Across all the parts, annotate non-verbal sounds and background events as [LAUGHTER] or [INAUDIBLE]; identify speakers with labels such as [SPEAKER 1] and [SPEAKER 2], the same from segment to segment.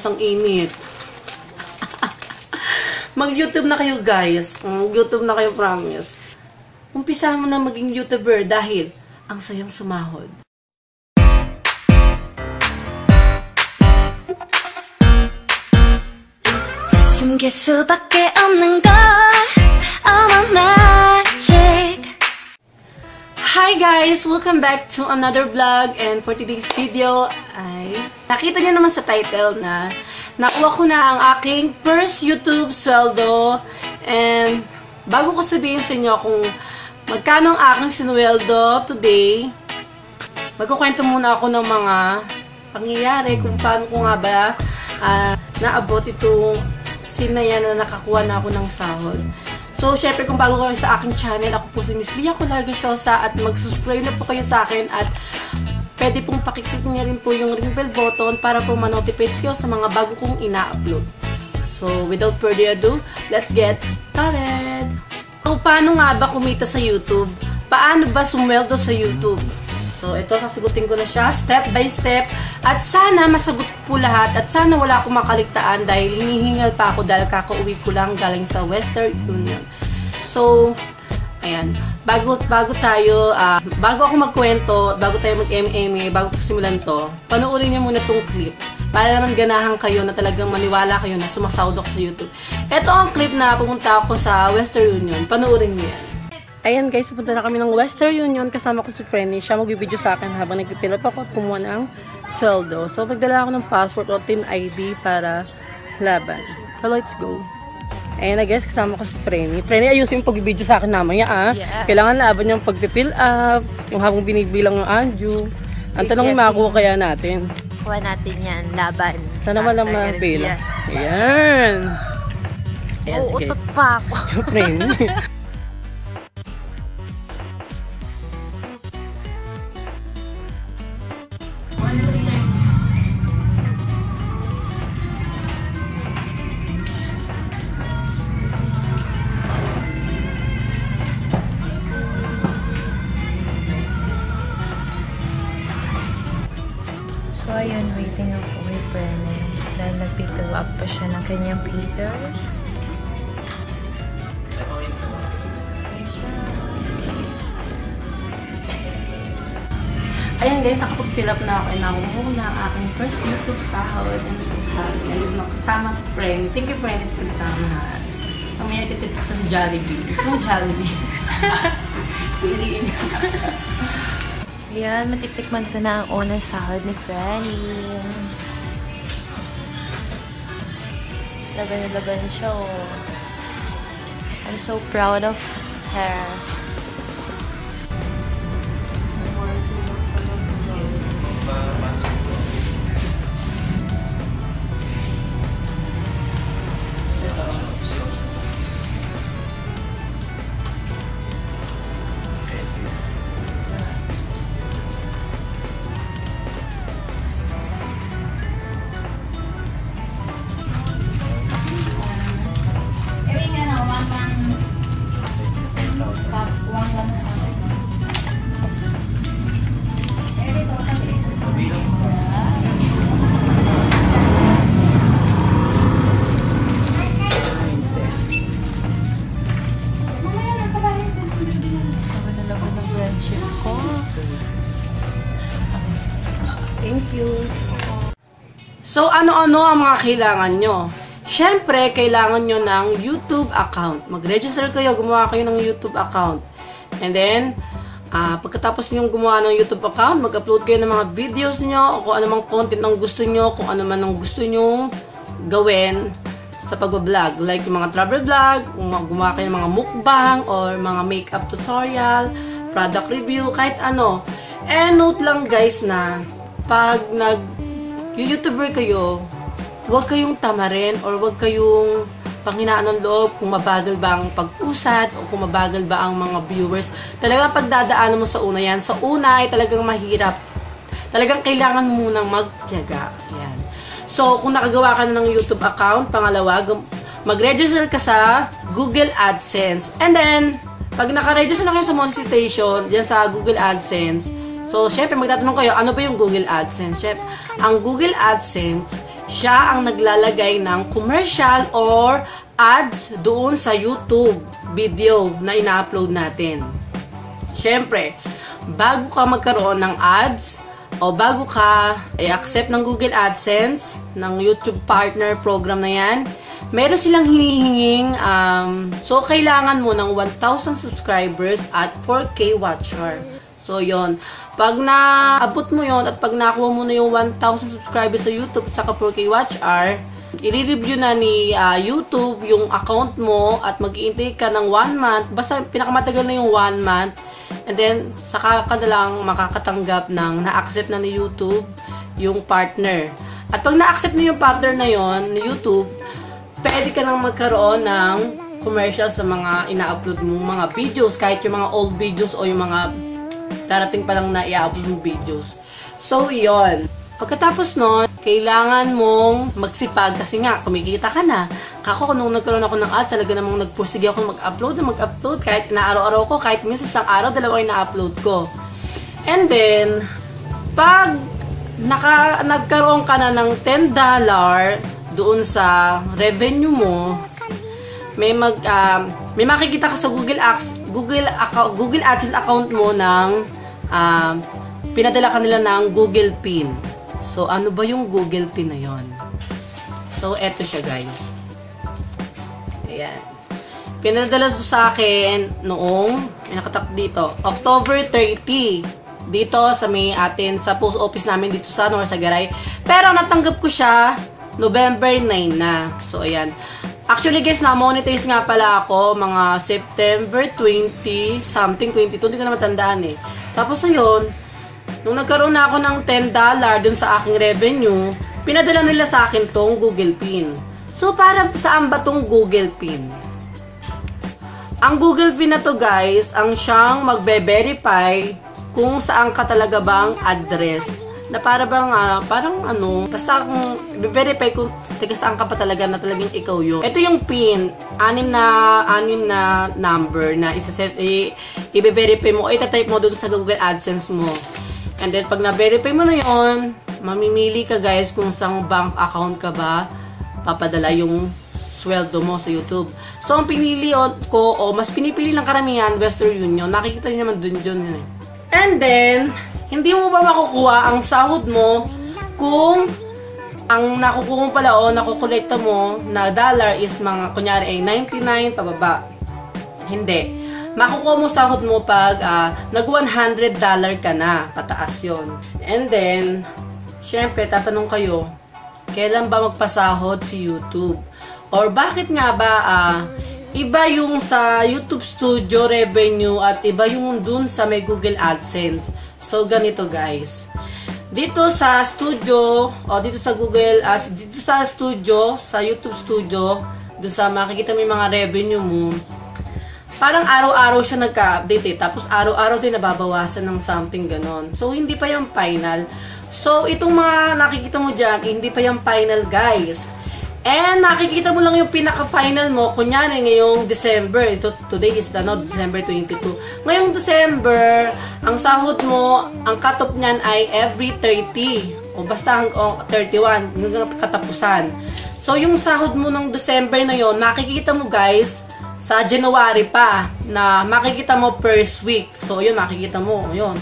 [SPEAKER 1] Guys, ang init. Mag-YouTube na kayo, guys. Mag-YouTube na kayo, promise. Umpisahan mo na maging YouTuber dahil ang sayang sumahod.
[SPEAKER 2] 숨길 수밖에 없는 걸 Oh my magic
[SPEAKER 1] Hi guys! Welcome back to another vlog and for today's video ay nakita niyo naman sa title na nakuha ko na ang aking first YouTube sweldo and bago ko sabihin sa inyo kung magkano ang aking sinweldo today magkukwento muna ako ng mga pangyayari kung paano ko nga ba ah, naabot itong scene na yan na nakakuha na ako ng sahod. So, syempre, kung bago kayo sa aking channel, ako po si Miss Lia Colarga Shosa at mag-subscribe na po kayo sa akin at pwede pong pakiclick niya rin po yung ring bell button para po ma-notify kayo sa mga bago kong ina-upload. So, without further ado, let's get started! O, paano nga ba kumita sa YouTube? Paano ba sumweldo sa YouTube? So, ito, sasagutin ko na siya step by step. At sana masagot po lahat. At sana wala akong makaligtaan dahil hinihingal pa ako dahil kakauwi ko lang galing sa Western Union. So, ayan. Bago, bago tayo, ah, bago ako magkwento, bago tayo mag-MMA, bago ko simulan to, panoorin niyo muna tong clip. Para naman ganahan kayo na talagang maniwala kayo na sumasahod sa YouTube. Ito ang clip na pumunta ako sa Western Union. Panoorin niyo yan. Ayan guys, pupunta na kami ng Western Union. Kasama ko si Frenny. Siya mag-video sa akin habang nagpipil up ako at kumuha ng sweldo. So, magdala ako ng passport o TIN ID para laban. So, let's go. Ayan na guys, kasama ko si Frenny. Frenny, ayusin yung pag-video sa akin namaya ah.
[SPEAKER 3] Yeah.
[SPEAKER 1] Kailangan laban yung pag-fill up, yung habang binibilang ng Anju. Ang tanong yung makakuha kaya natin.
[SPEAKER 3] Kuha natin yan, laban.
[SPEAKER 1] Sana man lang mapila. Ayan. Ayan, sige.
[SPEAKER 3] utot pa ako. [LAUGHS]
[SPEAKER 1] Frenny. [LAUGHS]
[SPEAKER 3] paper.
[SPEAKER 1] Ayan guys, nakapag-fill up na ako and nakuha na ang aking first YouTube sahod and so happy. Ayun, nakasama si friend. Thank you friend is kasama. Mamaya titip ko sa Jollibee. Gusto mo Jollibee? [LAUGHS] Piliin.
[SPEAKER 3] Ayan, matitikman ko na ang unang sahod ni Franny. Laban na laban siya, oh. I'm so proud of her.
[SPEAKER 1] So, ano-ano ang mga kailangan nyo? Siyempre, kailangan nyo ng YouTube account. Mag-register kayo, gumawa kayo ng YouTube account. And then, ah, pagkatapos nyo gumawa ng YouTube account, mag-upload kayo ng mga videos nyo, o kung ano mang content ang gusto nyo, kung ano man ang gusto nyo gawin sa pag-vlog. Like yung mga travel vlog, gumawa kayo ng mga mukbang, or mga makeup tutorial, product review, kahit ano. And note lang guys na, pag nag YouTuber kayo, huwag kayong tamarin or huwag kayong panghinaan ng loob kung mabagal ba ang pag-usad o kung mabagal ba ang mga viewers. Talagang pagdadaanan mo sa una yan. Sa una ay talagang mahirap. Talagang kailangan mo munang magtiyaga. Yan. So, kung nakagawa ka na ng YouTube account, pangalawa, mag-register ka sa Google AdSense. And then, pag naka-register na kayo sa monetization, dyan sa Google AdSense, So, syempre, magtatanong kayo, ano ba yung Google AdSense? Syempre, ang Google AdSense, siya ang naglalagay ng commercial or ads doon sa YouTube video na ina-upload natin. Syempre, bago ka magkaroon ng ads, o bago ka i-accept ng Google AdSense, ng YouTube Partner Program na yan, meron silang hinihinging, um, so kailangan mo ng 1,000 subscribers at 4K watch hour. So, yon Pag naabot mo yon at pag nakuha mo na yung 1,000 subscribers sa YouTube saka 4K watch hour, i-review na ni uh, YouTube yung account mo at mag ka ng 1 month. Basta pinakamatagal na yung 1 month And then, saka ka na lang makakatanggap ng na-accept na ni YouTube yung partner. At pag na-accept mo yung partner na yon ni YouTube, pwede ka nang magkaroon ng commercial sa mga ina-upload mo mga videos, kahit yung mga old videos o yung mga darating pa lang na i-upload mo videos. So, yon Pagkatapos nun, kailangan mong magsipag kasi nga, kumikita ka na. Kako, nung nagkaroon ako ng ads, talaga namang nagpursige ako mag-upload na mag-upload. Kahit na araw-araw ko, kahit minsan isang araw, dalawa yung na-upload ko. And then, pag naka, nagkaroon ka na ng $10 doon sa revenue mo, may mag uh, may makikita ka sa Google Ads Google account, Google AdSense account mo ng uh, pinadala kanila ng Google Pin. So, ano ba yung Google Pin na yon? So, eto siya, guys. Ayan. Pinadala sa akin noong, nakatak dito, October 30. Dito sa may atin, sa post office namin dito sa Norsagaray. Pero natanggap ko siya November 9 na. So, ayan. Actually, guys, na-monetize nga pala ako mga September 20, something 22, hindi ko na matandaan eh. Tapos, ayun, Nung nagkaroon na ako ng $10 dun sa aking revenue, pinadala nila sa akin tong Google Pin. So, para saan ba tong Google Pin? Ang Google Pin na to guys, ang siyang magbe-verify kung saan ka talaga bang address na para bang, uh, parang ano, basta kung i-verify kung taga saan ka pa talaga na talagang ikaw yun. Ito yung PIN, anim na, anim na number na isa-set, i-verify mo, itatype mo doon sa Google AdSense mo. And then, pag na-verify mo na yon mamimili ka guys kung saan bank account ka ba papadala yung sweldo mo sa YouTube. So, ang pinili ko, o mas pinipili ng karamihan, Western Union, nakikita nyo naman dun yun eh. And then, hindi mo ba makukuha ang sahod mo kung ang nakukuha mo pala o nakukolekta mo na dollar is mga, kunyari ay 99 pababa. Hindi makukuha mo sahod mo pag uh, nag $100 ka na, pataas yon And then, syempre, tatanong kayo, kailan ba magpasahod si YouTube? Or bakit nga ba uh, iba yung sa YouTube Studio revenue at iba yung dun sa may Google AdSense? So, ganito guys. Dito sa studio, o dito sa Google, as uh, dito sa studio, sa YouTube Studio, dun sa makikita mo yung mga revenue mo, parang araw-araw siya nagka-update eh. Tapos araw-araw din nababawasan ng something ganon. So, hindi pa yung final. So, itong mga nakikita mo dyan, hindi pa yung final, guys. And makikita mo lang yung pinaka-final mo, kunyari ngayong December, ito, today is the no, December 22. Ngayong December, ang sahod mo, ang cut-off niyan ay every 30. O basta ang oh, 31, hanggang katapusan. So, yung sahod mo ng December na yon makikita mo guys, sa January pa na makikita mo first week. So, yun, makikita mo. Yun.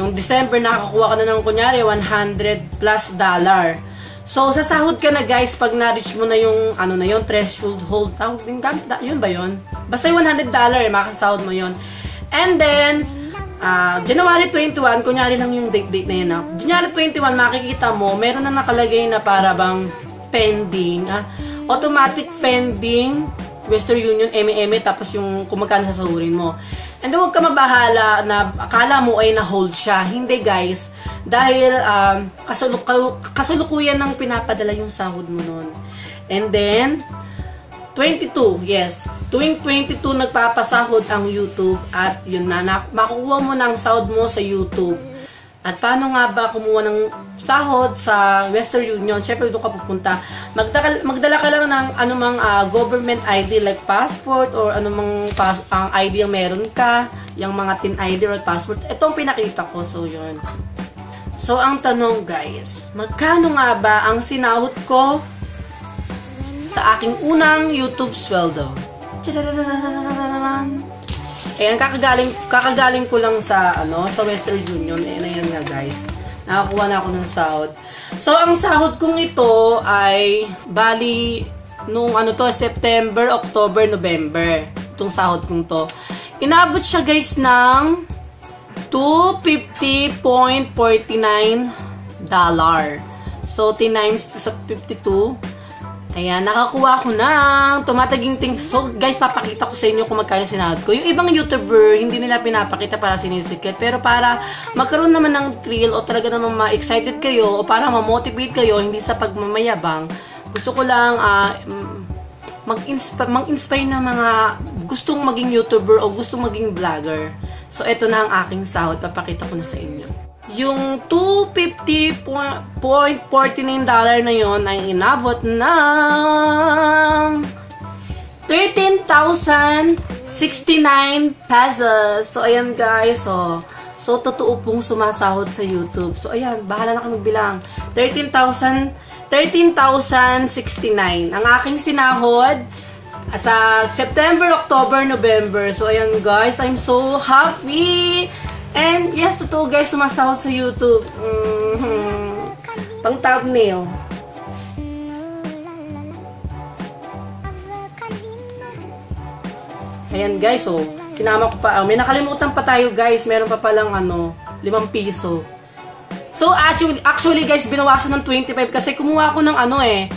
[SPEAKER 1] Nung December, nakakuha ka na ng kunyari 100 plus dollar. So, sasahod ka na guys pag na-reach mo na yung, ano na yun, threshold hold. Tawag yun ba yun? Basta yung 100 dollar, eh, makasahod mo yun. And then, uh, January 21, kunyari lang yung date-date na yun. Ah. January 21, makikita mo, meron na nakalagay na para bang pending. Ah, automatic pending Western Union, eme tapos yung kung magkano sasahurin mo. And huwag ka mabahala na akala mo ay na-hold siya. Hindi guys. Dahil um, kasuluk kasulukuyan ng pinapadala yung sahod mo nun. And then, 22, yes. Tuwing 22 nagpapasahod ang YouTube at yun na makukuha mo ng sahod mo sa YouTube At paano nga ba kumuha ng sahod sa Western Union? Siyempre, doon ka pupunta. Magdala, magdala ka lang ng anumang uh, government ID like passport or anumang pas, ang ID ang meron ka, yung mga tin ID or passport. Ito ang pinakita ko. So, yun. So, ang tanong guys, magkano nga ba ang sinahod ko sa aking unang YouTube sweldo? Ayan, kakagaling, kakagaling ko lang sa, ano, sa Western Union. Ayan, ayan nga, guys. Nakakuha na ako ng sahod. So, ang sahod kong ito ay, bali, nung ano to, September, October, November. Itong sahod kong to. Inabot siya, guys, ng 250.49 dollar. So, tinimes sa 52, Ayan, nakakuha ko ng tumataginting. So, guys, papakita ko sa inyo kung magkano sinahod ko. Yung ibang YouTuber, hindi nila pinapakita para sinisikat. Pero para magkaroon naman ng thrill o talaga naman ma-excited kayo o para ma-motivate kayo, hindi sa pagmamayabang, gusto ko lang uh, mag-inspire, mag-inspire ng mga gustong maging YouTuber o gustong maging vlogger. So, ito na ang aking sahod. Papakita ko na sa inyo. Yung 250.49 dollar na yon ay inabot ng 13,069 pesos. So, ayan guys. So, so, totoo pong sumasahod sa YouTube. So, ayan. Bahala na kayo magbilang. 13,000 13,069. Ang aking sinahod sa September, October, November. So, ayan guys. I'm so happy! And yes, totoo guys, sumasahod sa YouTube. Mm-hmm. Pang thumbnail. Ayan guys, oh. Sinama ko pa. Oh, may nakalimutan pa tayo guys. Meron pa palang ano, 5 piso. So actually, actually guys, binawasan ng 25 kasi kumuha ako ng ano eh.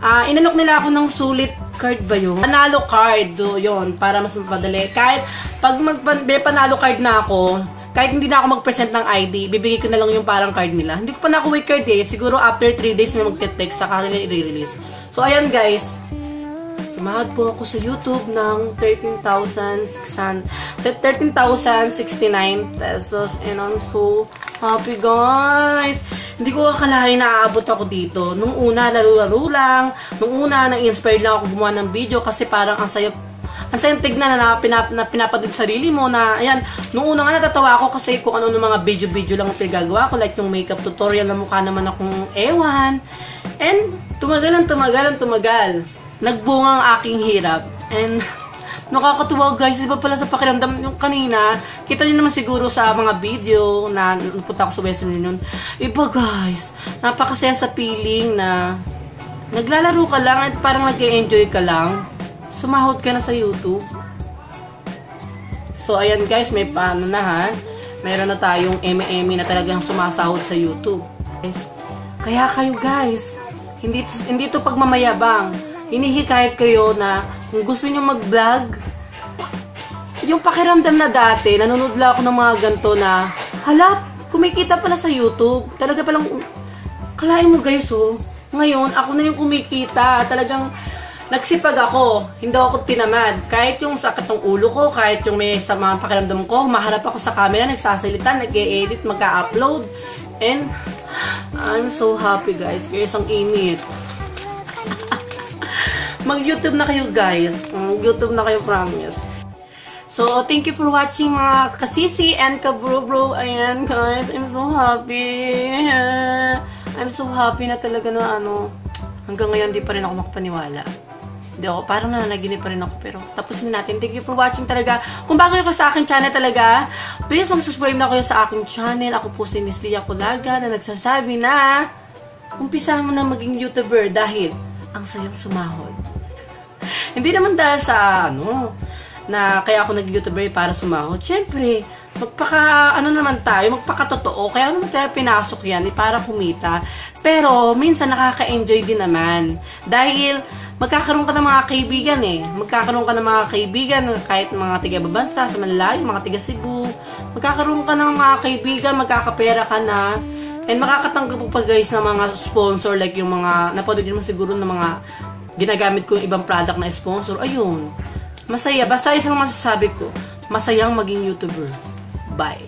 [SPEAKER 1] Uh, inalok nila ako ng sulit card ba yun? Panalo card, do, yun, para mas mapadali. Kahit pag mag, may panalo card na ako, kahit hindi na ako mag-present ng ID, bibigay ko na lang yung parang card nila. Hindi ko pa nakuha card eh. Siguro after 3 days may mag-text sa kanila i-release. So, ayan guys. Sumahod po ako sa YouTube ng 13,600 13,069 pesos and I'm so happy guys. Hindi ko akalain na aabot ako dito. Nung una, laro-laro lang. Nung una, na-inspired lang ako gumawa ng video kasi parang ang saya ang sayang tignan na, na, pinap, na pinapanood sarili mo na, ayan, nung una nga natatawa ako kasi kung ano ng mga video-video lang ang pinagagawa ko, like yung makeup tutorial na mukha naman akong ewan. And, tumagal ang tumagal ang tumagal. Nagbunga ang aking hirap. And, [LAUGHS] nakakatuwa guys, iba pala sa pakiramdam yung kanina, kita niyo naman siguro sa mga video na napunta ako sa Western Union. Iba guys, napakasaya sa feeling na naglalaro ka lang at parang nag-enjoy ka lang sumahod ka na sa YouTube. So, ayan guys, may paano na ha. Meron na tayong eme na talagang sumasahod sa YouTube. Guys, kaya kayo guys, hindi, hindi to pagmamayabang. Hinihikayat kayo na kung gusto nyo mag-vlog, yung pakiramdam na dati, nanonood lang ako ng mga ganito na, hala, kumikita pala sa YouTube. Talaga palang, kalain mo guys oh, ngayon, ako na yung kumikita. Talagang, nagsipag ako, hindi ako tinamad. Kahit yung sakit ng ulo ko, kahit yung may sa mga pakiramdam ko, maharap ako sa camera, nagsasalita, nag-e-edit, magka-upload. And, I'm so happy guys. Guys, ang init. [LAUGHS] Mag-YouTube na kayo guys. Mag-YouTube na kayo, promise. So, thank you for watching mga kasisi and kabro-bro. Ayan, guys. I'm so happy. I'm so happy na talaga na ano, hanggang ngayon di pa rin ako makapaniwala. Hindi ako, parang nananaginip pa rin ako. Pero tapusin na natin. Thank you for watching talaga. Kung bago kayo sa akin channel talaga, please mag-subscribe na kayo sa aking channel. Ako po si Miss Lia Colaga na nagsasabi na umpisahan mo na maging YouTuber dahil ang sayang sumahod. [LAUGHS] Hindi naman dahil sa ano, na kaya ako nag-YouTuber para sumahod. Siyempre, magpaka, ano naman tayo, magpakatotoo. Kaya ano naman tayo pinasok yan, eh, para kumita. Pero, minsan nakaka-enjoy din naman. Dahil, magkakaroon ka ng mga kaibigan eh. Magkakaroon ka ng mga kaibigan, kahit mga tiga babansa, sa Malayo, mga tiga Cebu. Magkakaroon ka ng mga kaibigan, magkakapera ka na. And makakatanggap pa guys ng mga sponsor, like yung mga, napanood mo siguro ng mga ginagamit ko yung ibang product na sponsor. Ayun. Masaya. Basta isang masasabi ko, masayang maging YouTuber. Bye.